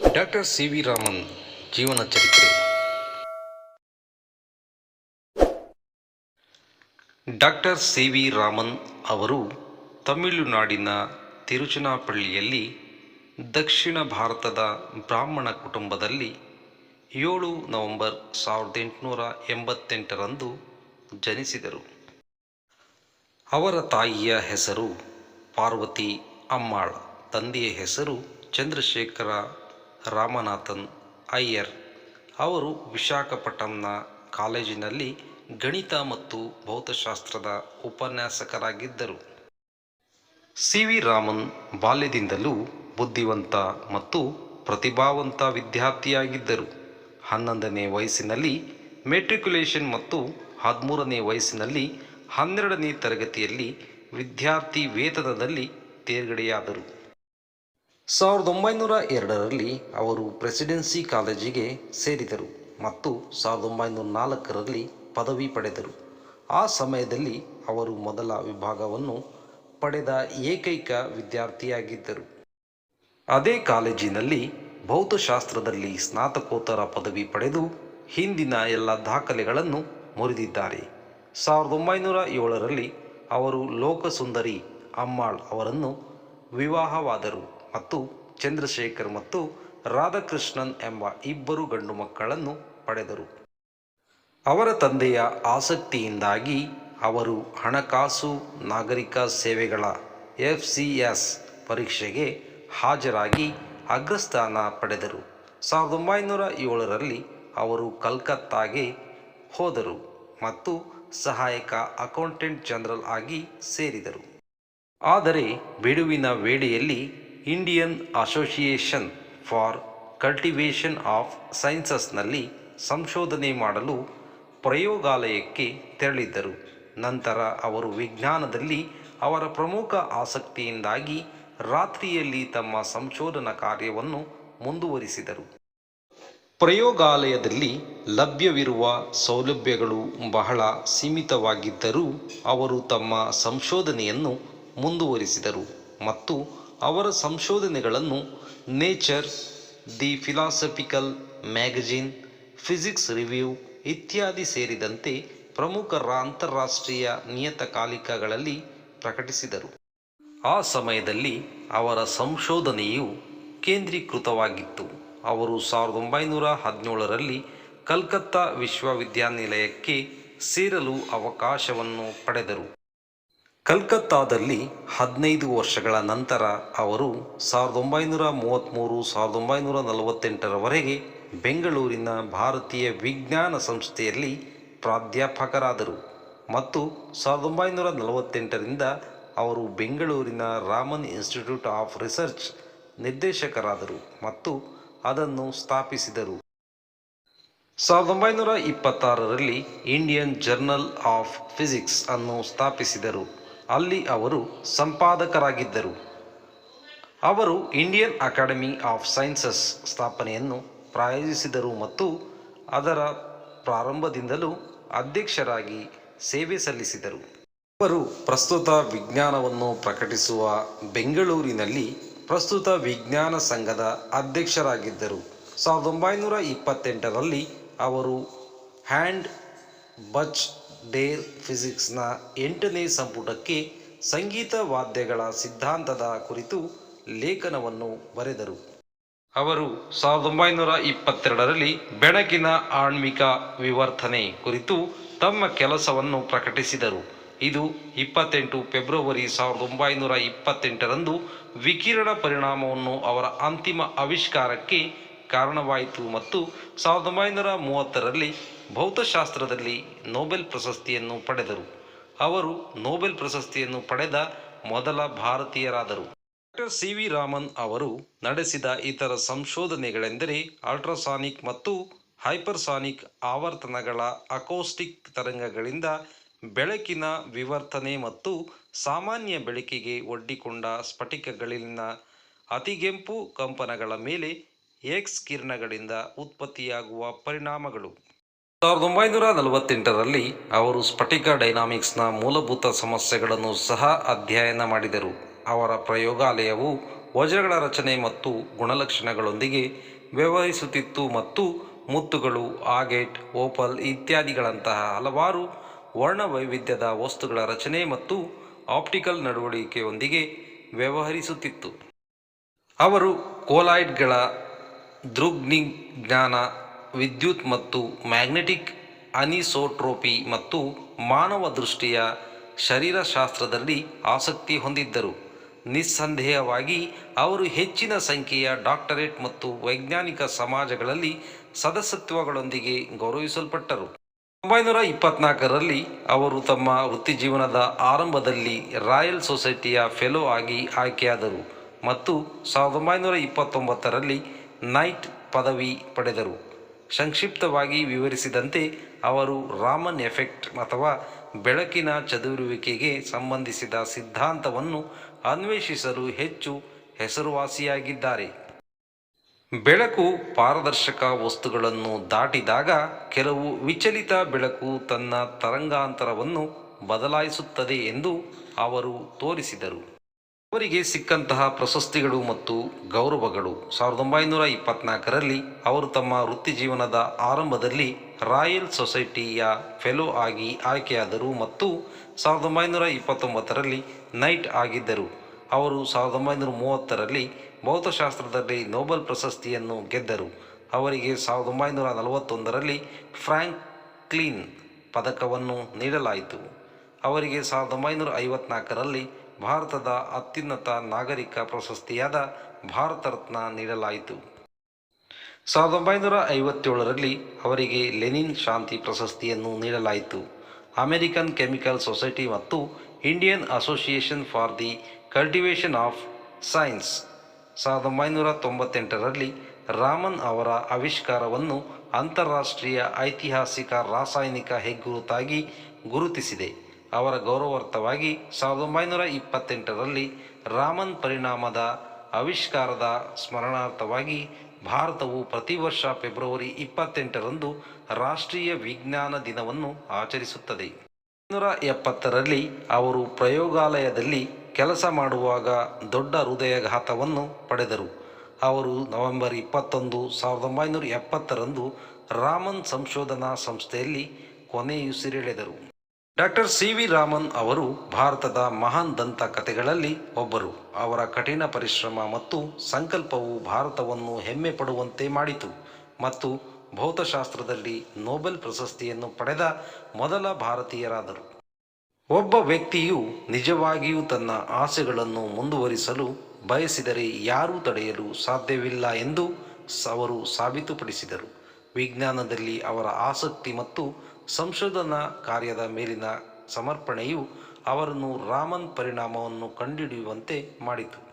Doctor C V Raman ಜೀವನ ಚರಿತ್ರೆ. Doctor C V Raman ಅವರು ತಮಿಳುನಾಡಿನ ತಿರುಚನಾಪಳ್ಳಿಯಲ್ಲಿ ದಕ್ಷಿಣ ಭಾರತದ ಬ್ರಾಹ್ಮಣ ಕುಟುಂಬದಲ್ಲಿ ಏಳು ನವೆಂಬರ್ ಸಾವಿರದ ಎಂಟುನೂರ ಎಂಬತ್ತೆಂಟರಂದು ಜನಿಸಿದರು. ಅವರ ತಾಯಿಯ ಹೆಸರು ಪಾರ್ವತಿ ಅಮ್ಮಾಳ, ತಂದೆಯ ಹೆಸರು ಚಂದ್ರಶೇಖರ ರಾಮನಾಥನ್, ಅಯ್ಯರ್ ಅವರು ವಿಶಾಖಪಟ್ಟಣಂನ ಕಾಲೇಜಿನಲ್ಲಿ ಗಣಿತ ಮತ್ತು ಭೌತಶಾಸ್ತ್ರದ ಉಪನ್ಯಾಸಕರಾಗಿದ್ದರು. ಸಿ. ವಿ. ರಾಮನ್ ಬಾಲ್ಯದಿಂದಲೂ ಬುದ್ಧಿವಂತ ಮತ್ತು ಪ್ರತಿಭಾವಂತ ವಿದ್ಯಾರ್ಥಿಯಾಗಿದ್ದರು. ಹನ್ನೊಂದನೇ ವಯಸ್ಸಿನಲ್ಲಿ ಮೆಟ್ರಿಕ್ಯುಲೇಷನ್ ಮತ್ತು ಹದಿಮೂರನೇ ವಯಸ್ಸಿನಲ್ಲಿ ಹನ್ನೆರಡನೇ ತರಗತಿಯಲ್ಲಿ ವಿದ್ಯಾರ್ಥಿ ವೇತನದಲ್ಲಿ ತೇರ್ಗಡೆಯಾದರು. ಸಾವಿರದ ಒಂಬೈನೂರ ಎರಡರಲ್ಲಿ ಅವರು ಪ್ರೆಸಿಡೆನ್ಸಿ ಕಾಲೇಜಿಗೆ ಸೇರಿದರು ಮತ್ತು ಸಾವಿರದ ಒಂಬೈನೂರ ನಾಲ್ಕರಲ್ಲಿ ಪದವಿ ಪಡೆದರು. ಆ ಸಮಯದಲ್ಲಿ ಅವರು ಮೊದಲ ವಿಭಾಗವನ್ನು ಪಡೆದ ಏಕೈಕ ವಿದ್ಯಾರ್ಥಿಯಾಗಿದ್ದರು. ಅದೇ ಕಾಲೇಜಿನಲ್ಲಿ ಭೌತಶಾಸ್ತ್ರದಲ್ಲಿ ಸ್ನಾತಕೋತ್ತರ ಪದವಿ ಪಡೆದು ಹಿಂದಿನ ಎಲ್ಲ ದಾಖಲೆಗಳನ್ನು ಮುರಿದಿದ್ದಾರೆ. ಸಾವಿರದ ಒಂಬೈನೂರ ಏಳರಲ್ಲಿ ಅವರು ಲೋಕಸುಂದರಿ ಅಮ್ಮಾಳ್ ಅವರನ್ನು ವಿವಾಹವಾದರು. ಮತ್ತು ಚಂದ್ರಶೇಖರ್ ಮತ್ತು ರಾಧಾಕೃಷ್ಣನ್ ಎಂಬ ಇಬ್ಬರು ಗಂಡು ಮಕ್ಕಳನ್ನು ಪಡೆದರು. ಅವರ ತಂದೆಯ ಆಸಕ್ತಿಯಿಂದಾಗಿ ಅವರು ಹಣಕಾಸು, ನಾಗರಿಕ ಸೇವೆಗಳ ಎಫ್ ಸಿ ಎಸ್ ಪರೀಕ್ಷೆಗೆ ಹಾಜರಾಗಿ ಅಗ್ರಸ್ಥಾನ ಪಡೆದರು. ಸಾವಿರದ ಒಂಬೈನೂರ ಏಳರಲ್ಲಿ ಅವರು ಕಲ್ಕತ್ತಾಗೆ ಹೋದರು ಮತ್ತು ಸಹಾಯಕ ಅಕೌಂಟೆಂಟ್ ಜನರಲ್ ಆಗಿ ಸೇರಿದರು. ಆದರೆ ಬಿಡುವಿನ ವೇಳೆಯಲ್ಲಿ Indian Association for Cultivation of ಸೈನ್ಸಸ್ನಲ್ಲಿ ಸಂಶೋಧನೆ ಮಾಡಲು ಪ್ರಯೋಗಾಲಯಕ್ಕೆ ತೆರಳಿದ್ದರು. ನಂತರ ಅವರು ವಿಜ್ಞಾನದಲ್ಲಿ ಅವರ ಪ್ರಮುಖ ಆಸಕ್ತಿಯಿಂದಾಗಿ ರಾತ್ರಿಯಲ್ಲಿ ತಮ್ಮ ಸಂಶೋಧನಾ ಕಾರ್ಯವನ್ನು ಮುಂದುವರಿಸಿದರು. ಪ್ರಯೋಗಾಲಯದಲ್ಲಿ ಲಭ್ಯವಿರುವ ಸೌಲಭ್ಯಗಳು ಬಹಳ ಸೀಮಿತವಾಗಿದ್ದರೂ ಅವರು ತಮ್ಮ ಸಂಶೋಧನೆಯನ್ನು ಮುಂದುವರಿಸಿದರು ಮತ್ತು ಅವರ ಸಂಶೋಧನೆಗಳನ್ನು Nature the Philosophical Magazine Physics Review ಇತ್ಯಾದಿ ಸೇರಿದಂತೆ ಪ್ರಮುಖ ಅಂತಾರಾಷ್ಟ್ರೀಯ ನಿಯತಕಾಲಿಕಗಳಲ್ಲಿ ಪ್ರಕಟಿಸಿದರು. ಆ ಸಮಯದಲ್ಲಿ ಅವರ ಸಂಶೋಧನೆಯು ಕೇಂದ್ರೀಕೃತವಾಗಿತ್ತು. ಅವರು ಸಾವಿರದ ಒಂಬೈನೂರ ಹದಿನೇಳರಲ್ಲಿ ಕಲ್ಕತ್ತಾ ವಿಶ್ವವಿದ್ಯಾನಿಲಯಕ್ಕೆ ಸೇರಲು ಅವಕಾಶವನ್ನು ಪಡೆದರು. ಕಲ್ಕತ್ತಾದಲ್ಲಿ ಹದಿನೈದು ವರ್ಷಗಳ ನಂತರ ಅವರು ಸಾವಿರದ ಒಂಬೈನೂರ ಮೂವತ್ತ್ಮೂರು, ಸಾವಿರದ ಒಂಬೈನೂರ ನಲವತ್ತೆಂಟರವರೆಗೆ ಬೆಂಗಳೂರಿನ ಭಾರತೀಯ ವಿಜ್ಞಾನ ಸಂಸ್ಥೆಯಲ್ಲಿ ಪ್ರಾಧ್ಯಾಪಕರಾದರು ಮತ್ತು ಸಾವಿರದ ಒಂಬೈನೂರ ನಲವತ್ತೆಂಟರಿಂದ ಅವರು ಬೆಂಗಳೂರಿನ ರಾಮನ್ ಇನ್ಸ್ಟಿಟ್ಯೂಟ್ ಆಫ್ ರಿಸರ್ಚ್ ನಿರ್ದೇಶಕರಾದರು ಮತ್ತು ಅದನ್ನು ಸ್ಥಾಪಿಸಿದರು. ಸಾವಿರದ ಒಂಬೈನೂರ ಇಪ್ಪತ್ತಾರರಲ್ಲಿ ಇಂಡಿಯನ್ ಜರ್ನಲ್ ಆಫ್ ಫಿಸಿಕ್ಸ್ ಅನ್ನು ಸ್ಥಾಪಿಸಿದರು. ಅಲ್ಲಿ ಅವರು ಸಂಪಾದಕರಾಗಿದ್ದರು. ಅವರು ಇಂಡಿಯನ್ ಅಕಾಡೆಮಿ ಆಫ್ ಸೈನ್ಸಸ್ ಸ್ಥಾಪನೆಯನ್ನು ಪ್ರಾಯೋಜಿಸಿದರು ಮತ್ತು ಅದರ ಪ್ರಾರಂಭದಿಂದಲೂ ಅಧ್ಯಕ್ಷರಾಗಿ ಸೇವೆ ಸಲ್ಲಿಸಿದರು. ಅವರು ಪ್ರಸ್ತುತ ವಿಜ್ಞಾನವನ್ನು ಪ್ರಕಟಿಸುವ ಬೆಂಗಳೂರಿನಲ್ಲಿ ಪ್ರಸ್ತುತ ವಿಜ್ಞಾನ ಸಂಘದ ಅಧ್ಯಕ್ಷರಾಗಿದ್ದರು. ಸಾವಿರದ ಒಂಬೈನೂರ ಇಪ್ಪತ್ತೆಂಟರಲ್ಲಿ ಅವರು ಹ್ಯಾಂಡ್ ಬಚ್ ಡೇರ್ ಫಿಸಿಕ್ಸ್ನ ಎಂಟನೇ ಸಂಪುಟಕ್ಕೆ ಸಂಗೀತ ವಾದ್ಯಗಳ ಸಿದ್ಧಾಂತದ ಕುರಿತು ಲೇಖನವನ್ನು ಬರೆದರು. ಅವರು ಸಾವಿರದ ಒಂಬೈನೂರ ಇಪ್ಪತ್ತೆರಡರಲ್ಲಿ ಬೆಳಕಿನ ಆಣ್ವಿಕ ವಿವರ್ತನೆ ಕುರಿತು ತಮ್ಮ ಕೆಲಸವನ್ನು ಪ್ರಕಟಿಸಿದರು. ಇದು ಇಪ್ಪತ್ತೆಂಟು ಫೆಬ್ರವರಿ ಸಾವಿರದ ಒಂಬೈನೂರ ಇಪ್ಪತ್ತೆಂಟರಂದು ವಿಕಿರಣ ಪರಿಣಾಮವನ್ನು ಅವರ ಅಂತಿಮ ಆವಿಷ್ಕಾರಕ್ಕೆ ಕಾರಣವಾಯಿತು ಮತ್ತು ಸಾವಿರದ ಒಂಬೈನೂರ ಮೂವತ್ತರಲ್ಲಿ ಭೌತಶಾಸ್ತ್ರದಲ್ಲಿ ನೊಬೆಲ್ ಪ್ರಶಸ್ತಿಯನ್ನು ಪಡೆದರು. ಅವರು ನೊಬೆಲ್ ಪ್ರಶಸ್ತಿಯನ್ನು ಪಡೆದ ಮೊದಲ ಭಾರತೀಯರಾದರು. Doctor C. ವಿ. ರಾಮನ್ ಅವರು ನಡೆಸಿದ ಇತರ ಸಂಶೋಧನೆಗಳೆಂದರೆ ಅಲ್ಟ್ರಾಸಾನಿಕ್ ಮತ್ತು ಹೈಪರ್ಸಾನಿಕ್ ಆವರ್ತನಗಳ ಅಕೋಸ್ಟಿಕ್ ತರಂಗಗಳಿಂದ ಬೆಳಕಿನ ವಿವರ್ತನೆ ಮತ್ತು ಸಾಮಾನ್ಯ ಬೆಳಕಿಗೆ ಒಡ್ಡಿಕೊಂಡ ಸ್ಫಟಿಕಗಳಲ್ಲಿನ ಅತಿಗೆಂಪು ಕಂಪನಗಳ ಮೇಲೆ ಎಕ್ಸ್ ಕಿರಣಗಳಿಂದ ಉತ್ಪತ್ತಿಯಾಗುವ ಪರಿಣಾಮಗಳು. ಸಾವಿರದ ಒಂಬೈನೂರ ನಲವತ್ತೆಂಟರಲ್ಲಿ ಅವರು ಸ್ಫಟಿಕ ಡೈನಾಮಿಕ್ಸ್ನ ಮೂಲಭೂತ ಸಮಸ್ಯೆಗಳನ್ನು ಸಹ ಅಧ್ಯಯನ ಮಾಡಿದರು. ಅವರ ಪ್ರಯೋಗಾಲಯವು ವಜ್ರಗಳ ರಚನೆ ಮತ್ತು ಗುಣಲಕ್ಷಣಗಳೊಂದಿಗೆ ವ್ಯವಹರಿಸುತ್ತಿತ್ತು ಮತ್ತು ಮುತ್ತುಗಳು, ಆಗೇಟ್, ಓಪಲ್ ಇತ್ಯಾದಿಗಳಂತಹ ಹಲವಾರು ವರ್ಣವೈವಿಧ್ಯದ ವಸ್ತುಗಳ ರಚನೆ ಮತ್ತು ಆಪ್ಟಿಕಲ್ ನಡವಳಿಕೆಯೊಂದಿಗೆ ವ್ಯವಹರಿಸುತ್ತಿತ್ತು. ಅವರು ಕೋಲಾಯ್ಡ್ಗಳ ದೃಗ್ವಿಜ್ಞಾನ ವಿದ್ಯುತ್ ಮತ್ತು ಮ್ಯಾಗ್ನೆಟಿಕ್ ಅನಿಸೋಟ್ರೋಪಿ ಮತ್ತು ಮಾನವ ದೃಷ್ಟಿಯ ಶರೀರಶಾಸ್ತ್ರದಲ್ಲಿ ಆಸಕ್ತಿ ಹೊಂದಿದ್ದರು. ನಿಸ್ಸಂದೇಹವಾಗಿ, ಅವರು ಹೆಚ್ಚಿನ ಸಂಖ್ಯೆಯ ಡಾಕ್ಟರೇಟ್ ಮತ್ತು ವೈಜ್ಞಾನಿಕ ಸಮಾಜಗಳಲ್ಲಿ ಸದಸ್ಯತ್ವಗಳೊಂದಿಗೆ ಗೌರವಿಸಲ್ಪಟ್ಟರು. ಒಂಬೈನೂರ ಇಪ್ಪತ್ನಾಲ್ಕರಲ್ಲಿ ಅವರು ತಮ್ಮ ವೃತ್ತಿಜೀವನದ ಆರಂಭದಲ್ಲಿ ರಾಯಲ್ ಸೊಸೈಟಿಯ ಫೆಲೋ ಆಗಿ ಆಯ್ಕೆಯಾದರು ಮತ್ತು ಸಾವಿರದ ಒಂಬೈನೂರ ಇಪ್ಪತ್ತೊಂಬತ್ತರಲ್ಲಿ ನೈಟ್ ಪದವಿ ಪಡೆದರು. ಸಂಕ್ಷಿಪ್ತವಾಗಿ ವಿವರಿಸಿದಂತೆ, ಅವರು ರಾಮನ್ ಎಫೆಕ್ಟ್ ಅಥವಾ ಬೆಳಕಿನ ಚದುರುವಿಕೆಗೆ ಸಂಬಂಧಿಸಿದ ಸಿದ್ಧಾಂತವನ್ನು ಅನ್ವೇಷಿಸಲು ಹೆಚ್ಚು ಹೆಸರುವಾಸಿಯಾಗಿದ್ದಾರೆ. ಬೆಳಕು ಪಾರದರ್ಶಕ ವಸ್ತುಗಳನ್ನು ದಾಟಿದಾಗ ಕೆಲವು ವಿಚಲಿತ ಬೆಳಕು ತನ್ನ ತರಂಗಾಂತರವನ್ನು ಬದಲಾಯಿಸುತ್ತದೆ ಎಂದು ಅವರು ತೋರಿಸಿದರು. ಅವರಿಗೆ ಸಿಕ್ಕಂತಹ ಪ್ರಶಸ್ತಿಗಳು ಮತ್ತು ಗೌರವಗಳು ಸಾವಿರದ ಒಂಬೈನೂರ ಇಪ್ಪತ್ನಾಲ್ಕರಲ್ಲಿ ಅವರು ತಮ್ಮ ವೃತ್ತಿ ಜೀವನದ ಆರಂಭದಲ್ಲಿ ರಾಯಲ್ ಸೊಸೈಟಿಯ ಫೆಲೋ ಆಗಿ ಆಯ್ಕೆಯಾದರು ಮತ್ತು ಸಾವಿರದ ಒಂಬೈನೂರ ಇಪ್ಪತ್ತೊಂಬತ್ತರಲ್ಲಿ ನೈಟ್ ಆಗಿದ್ದರು. ಅವರು ಸಾವಿರದ ಒಂಬೈನೂರ ಮೂವತ್ತರಲ್ಲಿ ಭೌತಶಾಸ್ತ್ರದಲ್ಲಿ ನೊಬೆಲ್ ಪ್ರಶಸ್ತಿಯನ್ನು ಗೆದ್ದರು. ಅವರಿಗೆ ಸಾವಿರದ ಒಂಬೈನೂರ ನಲವತ್ತೊಂದರಲ್ಲಿ ಫ್ರ್ಯಾಂಕ್ಲಿನ್ ಪದಕವನ್ನು ನೀಡಲಾಯಿತು. ಅವರಿಗೆ ಸಾವಿರದ ಒಂಬೈನೂರ ಐವತ್ನಾಲ್ಕರಲ್ಲಿ ಭಾರತದ ಅತ್ಯುನ್ನತ ನಾಗರಿಕ ಪ್ರಶಸ್ತಿಯಾದ ಭಾರತ ರತ್ನ ನೀಡಲಾಯಿತು. ಸಾವಿರದ ಒಂಬೈನೂರ ಐವತ್ತೇಳರಲ್ಲಿ ಅವರಿಗೆ ಲೆನಿನ್ ಶಾಂತಿ ಪ್ರಶಸ್ತಿಯನ್ನು ನೀಡಲಾಯಿತು. ಅಮೆರಿಕನ್ ಕೆಮಿಕಲ್ ಸೊಸೈಟಿ ಮತ್ತು Indian Association for the Cultivation of Science. ಸಾವಿರದ ಒಂಬೈನೂರ ತೊಂಬತ್ತೆಂಟರಲ್ಲಿ ರಾಮನ್ ಅವರ ಆವಿಷ್ಕಾರವನ್ನು ಅಂತಾರಾಷ್ಟ್ರೀಯ ಐತಿಹಾಸಿಕ ರಾಸಾಯನಿಕ ಹೆಗ್ಗುರುತಾಗಿ ಗುರುತಿಸಿದೆ. ಅವರ ಗೌರವಾರ್ಥವಾಗಿ ಸಾವಿರದ ಒಂಬೈನೂರ ಇಪ್ಪತ್ತೆಂಟರಲ್ಲಿ ರಾಮನ್ ಪರಿಣಾಮದ ಆವಿಷ್ಕಾರದ ಸ್ಮರಣಾರ್ಥವಾಗಿ ಭಾರತವು ಪ್ರತಿ ವರ್ಷ ಫೆಬ್ರವರಿ ಇಪ್ಪತ್ತೆಂಟರಂದು ರಾಷ್ಟ್ರೀಯ ವಿಜ್ಞಾನ ದಿನವನ್ನು ಆಚರಿಸುತ್ತದೆ. ನೂರ ಎಪ್ಪತ್ತರಲ್ಲಿ ಅವರು ಪ್ರಯೋಗಾಲಯದಲ್ಲಿ ಕೆಲಸ ಮಾಡುವಾಗ ದೊಡ್ಡ ಹೃದಯಾಘಾತವನ್ನು ಪಡೆದರು. ಅವರು ನವೆಂಬರ್ ಇಪ್ಪತ್ತೊಂದು, ಸಾವಿರದ ಒಂಬೈನೂರ ಎಪ್ಪತ್ತರಂದು ರಾಮನ್ ಸಂಶೋಧನಾ ಸಂಸ್ಥೆಯಲ್ಲಿ ಕೊನೆಯುಸಿರೆಳೆದರು. ಡಾಕ್ಟರ್ ಸಿ ವಿ ರಾಮನ್ ಅವರು ಭಾರತದ ಮಹಾನ್ ದಂತ ಕಥೆಗಳಲ್ಲಿ ಒಬ್ಬರು. ಅವರ ಕಠಿಣ ಪರಿಶ್ರಮ ಮತ್ತು ಸಂಕಲ್ಪವು ಭಾರತವನ್ನು ಹೆಮ್ಮೆ ಪಡುವಂತೆ ಮಾಡಿತು ಮತ್ತು ಭೌತಶಾಸ್ತ್ರದಲ್ಲಿ ನೋಬೆಲ್ ಪ್ರಶಸ್ತಿಯನ್ನು ಪಡೆದ ಮೊದಲ ಭಾರತೀಯರಾದರು. ಒಬ್ಬ ವ್ಯಕ್ತಿಯು ನಿಜವಾಗಿಯೂ ತನ್ನ ಆಸೆಗಳನ್ನು ಮುಂದುವರಿಸಲು ಬಯಸಿದರೆ ಯಾರೂ ತಡೆಯಲು ಸಾಧ್ಯವಿಲ್ಲ ಎಂದು ಅವರು ಸಾಬೀತುಪಡಿಸಿದರು. ವಿಜ್ಞಾನದಲ್ಲಿ ಅವರ ಆಸಕ್ತಿ ಮತ್ತು ಸಂಶೋಧನಾ ಕಾರ್ಯದ ಮೇಲಿನ ಸಮರ್ಪಣೆಯು ಅವರನ್ನು ರಾಮನ್ ಪರಿಣಾಮವನ್ನು ಕಂಡುಹಿಡಿಯುವಂತೆ ಮಾಡಿತು.